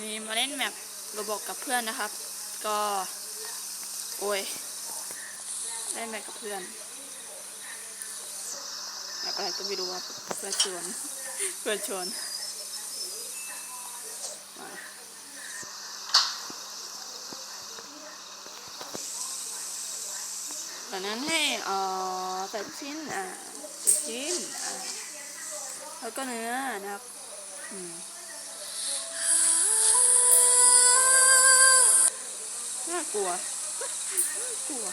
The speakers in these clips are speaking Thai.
นี่มาเล่นแมปโรบอกกับเพื่อนนะครับ ก็ โอ้ยเล่นแมปกับเพื่อนแมปอะไรก็ไม่รู้ครับเพื่อนชวนเพื่อนชวนมาจากนั้นให้เอ่อใส่ชิ้นอ่าใส่ชิ้นอ่าแล้วก็เนื้อนะครับอืม กลัว กลัว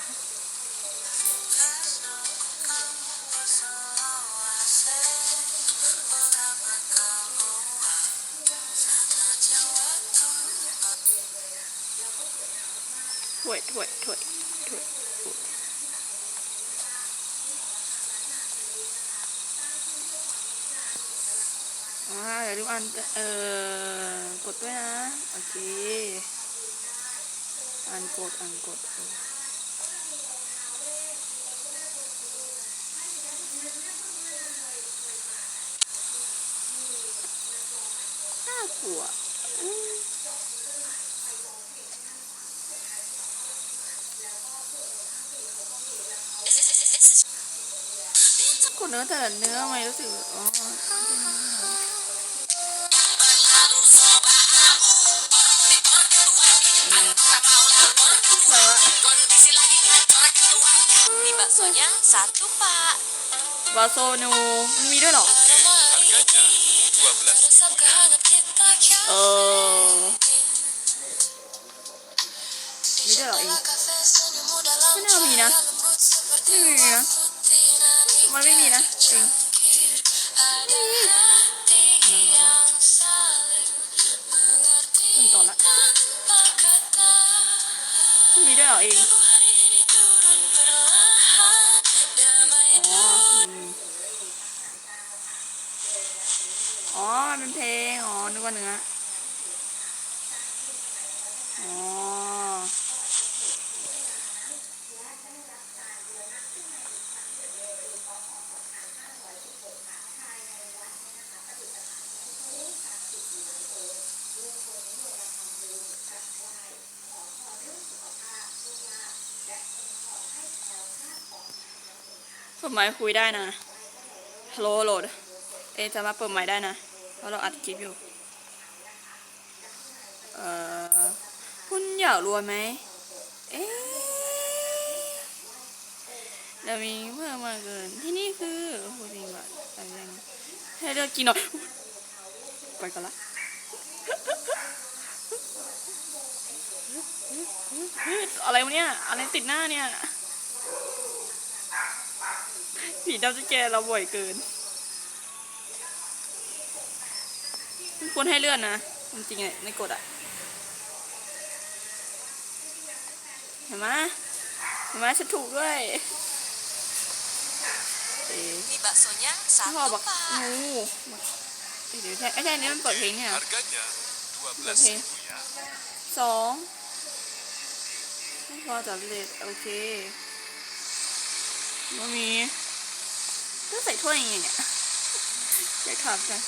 ถวยถ้วยถ้วยถ้วยถ้วยอ่าเดี๋ยวดูอัน เอ่อ กดด้วยนะ โอเค อันกดอันกดเออน่ากลัวอืมกดเนื้อแต่เนื้อไม่รู้สึกอ๋อ Di baksonya satu pak วาโซนูมันมีด้วยเหรอ Harganya 12 Resap kehangat kita เออ มีด้วยเหรอเอง Kafe senyum dalam ไม่น่ามีนะ lembut seperti ไม่มีนะ putih มันไม่มีนะเอง Ada hati yang saling mengerti มันต่อละ tanpa kata มีด้วยเหรอเอง อ๋อ เป็นเพลง อ๋อ นึกว่าเนื้อ อ๋อ เปิดไมค์คุยได้นะ ฮัลโหลโหลด เอจะมาเปิดไมค์ได้นะ ราะเราอัดคลิปอยู่ เอ่อคุณอยากรวยไหมเอ๊ะเรามีเพิ่มมาเกิน ที่นี่คือโอ้โหจริงว่ะอะไรอย่างให้เลือกกินหน่อยไปกันละอะไรวะเนี่ย อะไรติดหน้าเนี่ยผีดำจะแกเราบ่อยเกิน ควรให้เลื่อนนะจริงๆไงในกฎอะเห็นไหมเห็นไหมฉันถูกด้วยเอ๊ะ Di baksonya พ่อ satu บอก pak งูเดี๋ยวแค่ไอ้แค่นี้มันเปิดเพลงเนี่ย Harganya 12 Oke. ribu ya สองไม่พอจับเลทโอเคไม่มีก็ใส่ถ้วยยังไงเนี่ยอยากถามจัง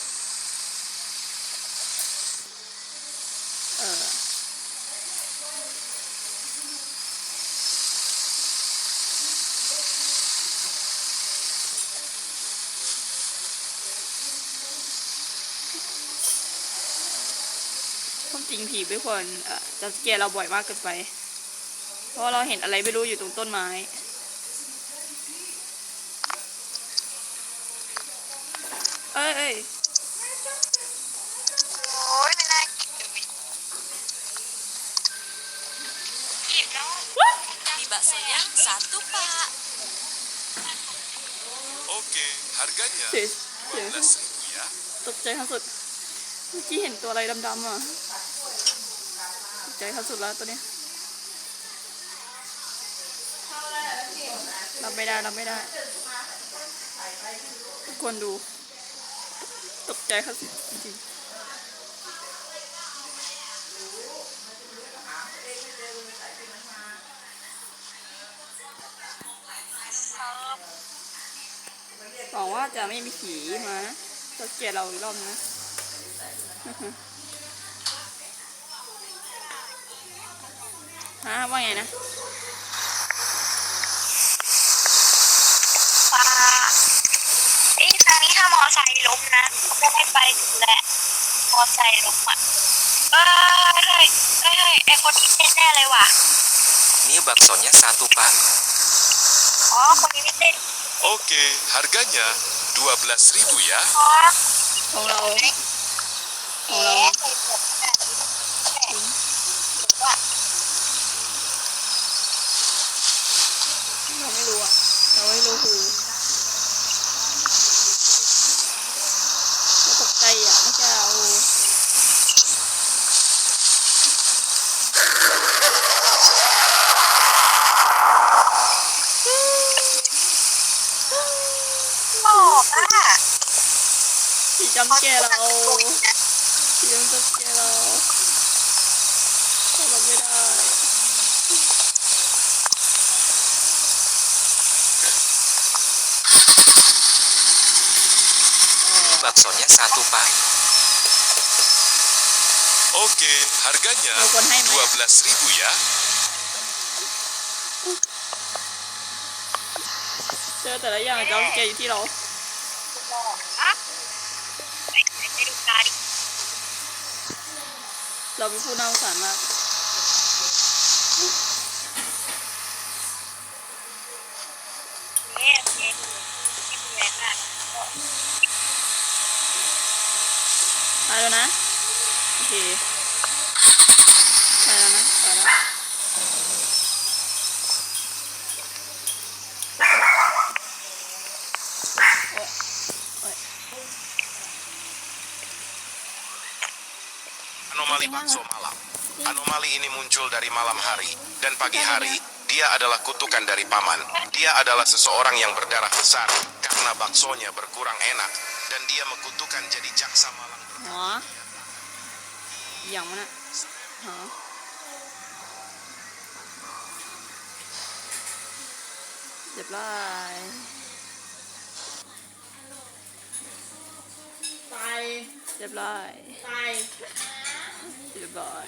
ความจริงผีไม่ควรเอ่อจับสเกียร์เราบ่อยมากเกินไป เพราะว่าเราเห็นอะไรไม่รู้อยู่ตรงต้นไม้ เอ้ยเอ้ย Ôi, mình này Di baksonya satu pak Oke harganya เสียเสีย 12 ribu ya ตกใจขั้นสุด เมื่อกี้เห็นตัวอะไรดำๆอะตก ใจขั้นสุดแล้วตัวนี้ยรับไม่ได้รับไม่ได้ ทุกคนดู ตกใจเขั้นสุดจริงๆหวังว่าจะไม่มีผีมาจะเกลียดเราอีกรอบนะ ฮะว่าไงนะป้าไอ้ยทางนี้ถ้ามอไซค์ล้มนะจะไม่ไปถึงแหละมอไซค์ล้มอะเอ้ยเฮ้ยเฮ้ยเฮ้ยไอ้คนนี้แน่ๆเลยว่ะ Ini baksonya satu pak. อ๋อคนนี้ไม่เต้น Oke, harganya 12.000 ya. อ๋อของเราเอ๊ะของเราใส่หมวกขนาดนี้แม่หรือว่า เราไม่รู้อะเราไม่รู้คือเราตกใจอะไม่ใช่เอาบอกอะผีจำแกเราผีจำแกเราเรารับไม่ได้ Ini baksonya satu pak. Oke, harganya Telepon hai, Maya. 12.000 ya. เจอแต่ละอย่างจำแกอยู่ที่เราบอกอะไอ้ไอ้ไม่ดูตาดิเราเป็นผู้น่าสงสารมาก ไปแล้วนะ โอเค ไปแล้วนะ ไปแล้วโอ๊ยโอ๊ย Anomali bakso malam. Anomali ini muncul dari malam hari dan pagi hari. Dia adalah kutukan dari paman. Dia adalah seseorang yang berdarah besar karena baksonya berkurang enak dan dia mekutukan jadi jaksa malang. หออย่างมันอะหอเรียบร้อยตายเรียบร้อยตายเรียบร้อย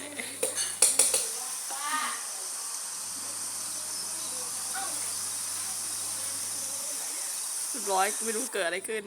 เรียบร้อยกูไม่รู้เกิดอะไรขึ้น